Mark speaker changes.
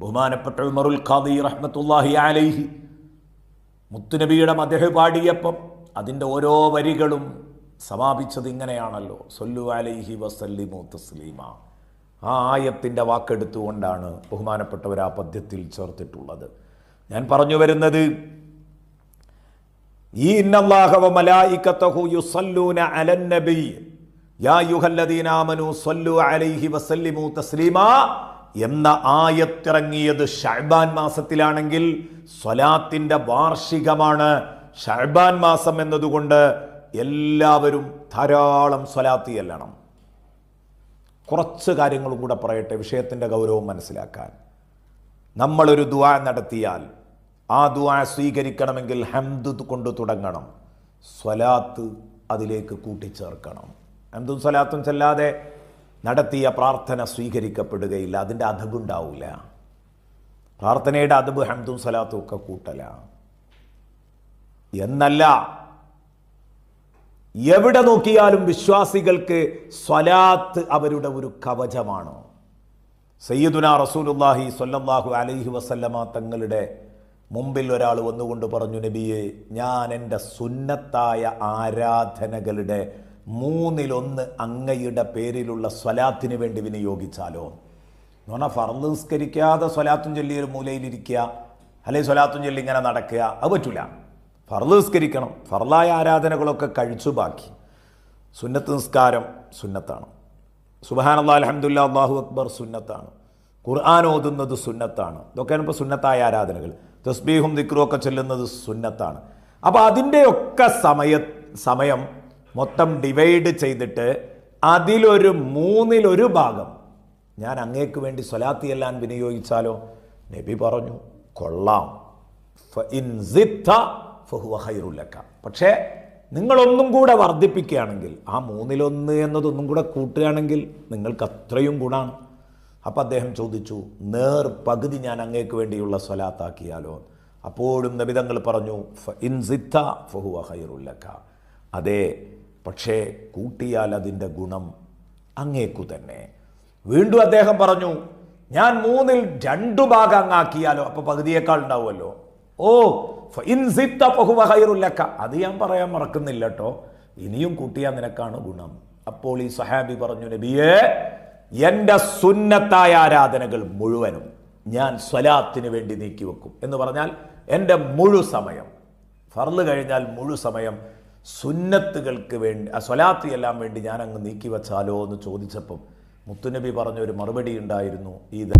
Speaker 1: ബഹുമാനപ്പെട്ട ഉമറുൽ ഖാദി റഹ്മത്തുല്ലാഹി അലൈഹി. മുത്തുനബിയുടെ മദഹ് പാടിയപ്പം അതിന്റെ ഓരോ വരികളും സമാപിച്ചത് ഇങ്ങനെയാണല്ലോ. സൊല്ലു അലൈഹി വസല്ലിമു തസ്ലീമ. ആ ആയത്തിന്റെ വാക്കെടുത്തുകൊണ്ടാണ് ബഹുമാനപ്പെട്ടവർ ആ പദ്യത്തിൽ ചേർത്തിട്ടുള്ളത്. ഞാൻ പറഞ്ഞു വരുന്നത് ഈ ഇന്നല്ലാഹ വ മലായികത്തഹു യുസല്ലൂന അലൻ നബി. യാ യുഹല്ലദീനാമനു സല്ലു അലൈഹി വസല്ലിമു തസ്ലീമാ. എന്ന ആയത്തിറങ്ങിയത് ഷഹബാൻ മാസത്തിലാണെങ്കിൽ സ്വലാത്തിന്റെ വാർഷികമാണ് ഷഹബാൻ മാസം എന്നതുകൊണ്ട് എല്ലാവരും ധാരാളം സ്വലാത്തി എല്ലണം കുറച്ച് കാര്യങ്ങളും കൂടെ പറയട്ടെ വിഷയത്തിന്റെ ഗൗരവം മനസ്സിലാക്കാൻ. നമ്മളൊരു ദുആ നടത്തിയാൽ ആ ദുആ സ്വീകരിക്കണമെങ്കിൽ ഹംദ് കൊണ്ട് തുടങ്ങണം. സ്വലാത്ത് അതിലേക്ക് കൂട്ടിച്ചേർക്കണം. ഹംദും സ്വലാത്തും ചെല്ലാതെ നടത്തിയ പ്രാർത്ഥന സ്വീകരിക്കപ്പെടുകയില്ല. അതിന്റെ അതബുണ്ടാവില്ല പ്രാർത്ഥനയുടെ അതബ് ഹംദും സലാത്തും ഒക്കെ കൂട്ടല. എന്നല്ല എവിടെ നോക്കിയാലും വിശ്വാസികൾക്ക് സ്വലാത്ത് അവരുടെ ഒരു കവചമാണ്? സയ്യിദുന റസൂലുല്ലാഹി സ്വല്ലല്ലാഹു അലൈഹി വസല്ലമ തങ്ങളുടെ മുമ്പിൽ ഒരാൾ വന്നുകൊണ്ട് പറഞ്ഞു നബിയെ ഞാൻ എന്റെ സുന്നത്തായ ആരാധനകളുടെ മൂന്നിലൊന്ന് അങ്ങയുടെ പേരിലുള്ള സ്വലാത്തിന് വേണ്ടി വിനിയോഗിച്ചാലോ? എന്ന് പറഞ്ഞാൽ ഫർദ് നിസ്കരിക്കാതെ സ്വലാത്തും ചൊല്ലി ഒരു മൂലയിലിരിക്കുക അല്ലെങ്കിൽ സ്വലാത്തും ചൊല്ലി ഇങ്ങനെ നടക്കുക അത് പറ്റില്ല ഫർദ് നിസ്കരിക്കണം. ഫർലായ ആരാധനകളൊക്കെ കഴിച്ചു ബാക്കി. സുന്നത്ത് നിസ്കാരം സുന്നത്താണ്. സുബഹാനല്ലാ അലഹമുല്ല അള്ളാഹു അക്ബർ സുന്നത്താണ്. ഖുർആൻ ഓതുന്നത് സുന്നത്താണ്. ഇതൊക്കെയാണ് ഇപ്പോൾ സുന്നത്തായ ആരാധനകൾ. തസ്ബീഹും ദിക്റും ഒക്കെ ചെല്ലുന്നത് സുന്നത്താണ്. അപ്പോൾ അതിന്റെയൊക്കെ സമയ സമയം മൊത്തം ഡിവൈഡ് ചെയ്തിട്ട് അതിലൊരു മൂന്നിലൊരു ഭാഗം. ഞാൻ അങ്ങേക്ക് വേണ്ടി സ്വലാത്തി എല്ലാം വിനിയോഗിച്ചാലോ? നബി പറഞ്ഞു കൊള്ളാം. ഫഇൻ സിദ്ത ഫഹുവ ഖൈറുൽ ലക. പക്ഷേ നിങ്ങളൊന്നും കൂടെ വർദ്ധിപ്പിക്കുകയാണെങ്കിൽ ആ മൂന്നിലൊന്ന് എന്നതൊന്നും കൂടെ കൂട്ടുകയാണെങ്കിൽ നിങ്ങൾക്ക് അത്രയും ഗുണമാണ് അപ്പം അദ്ദേഹം ചോദിച്ചു നേർ പകുതി ഞാൻ അങ്ങേക്ക് വേണ്ടിയുള്ള സ്വലാത്താക്കിയാലോ? അപ്പോഴും നബിതങ്ങൾ പറഞ്ഞു ഫ സിദ്ത ഫഹുവ ഖൈറുൽ ലക." അതെ പക്ഷേ കൂട്ടിയാൽ അതിന്റെ ഗുണം അങ്ങേക്കു തന്നെ. വീണ്ടും അദ്ദേഹം പറഞ്ഞു ഞാൻ മൂന്നിൽ രണ്ടു ഭാഗം അങ്ങാക്കിയാലോ? അപ്പൊ പകുതിയേക്കാൾ ഉണ്ടാവുമല്ലോ. ഓ ഇൻസിത്ത ഫഹുവ ഖൈറുൽ ലക. അത് ഞാൻ പറയാൻ മറക്കുന്നില്ല കേട്ടോ ഇനിയും കൂട്ടിയാൽ നിനക്കാണ് ഗുണം. അപ്പോൾ ഈ സഹാബി പറഞ്ഞു നബിയേ എന്റെ സുന്നത്തായ ആരാധനകൾ മുഴുവനും ഞാൻ സ്വലാത്തിന് വേണ്ടി നീക്കി വെക്കും. എന്ന് പറഞ്ഞാൽ എന്റെ മുഴു സമയം ഫർൾ കഴിഞ്ഞാൽ മുഴു സമയം സുന്നത്തുകൾക്ക് വേണ്ടി ആ സ്വലാത്ത് എല്ലാം വേണ്ടി ഞാൻ അങ്ങ് നീക്കി വച്ചാലോ എന്ന് ചോദിച്ചപ്പം മുത്തുനബി പറഞ്ഞൊരു മറുപടി ഉണ്ടായിരുന്നു ഇത്